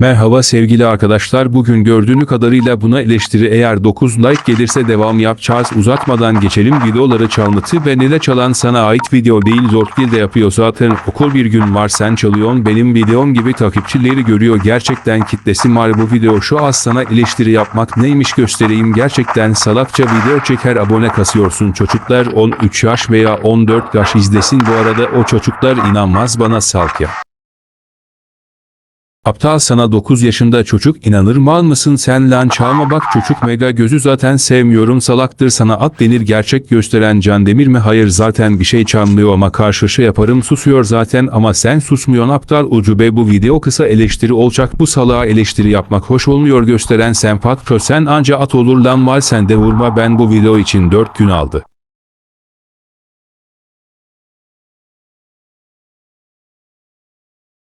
Merhaba sevgili arkadaşlar bugün gördüğünü kadarıyla buna eleştiri eğer 9 like gelirse devam yapacağız. Uzatmadan geçelim videoları çalıntı ve nele çalan sana ait video değil Zortkil de yapıyor zaten. Okul bir gün var sen çalıyorsun benim videom gibi takipçileri görüyor. Gerçekten kitlesi var bu video şu az sana eleştiri yapmak neymiş göstereyim. Gerçekten salakça video çeker abone kasıyorsun. Çocuklar 13 yaş veya 14 yaş izlesin bu arada o çocuklar inanmaz bana salk ya. Aptal sana 9 yaşında çocuk inanır mal mısın sen lan çalma bak çocuk mega gözü zaten sevmiyorum salaktır sana at denir gerçek gösteren can demir mi hayır zaten bir şey çalmıyor ama karşı yaparım susuyor zaten ama sen susmuyorsun aptal ucube bu video kısa eleştiri olacak bu salağa eleştiri yapmak hoş olmuyor gösteren sen patro sen anca at olur lan mal sen de vurma ben bu video için 4 gün aldı.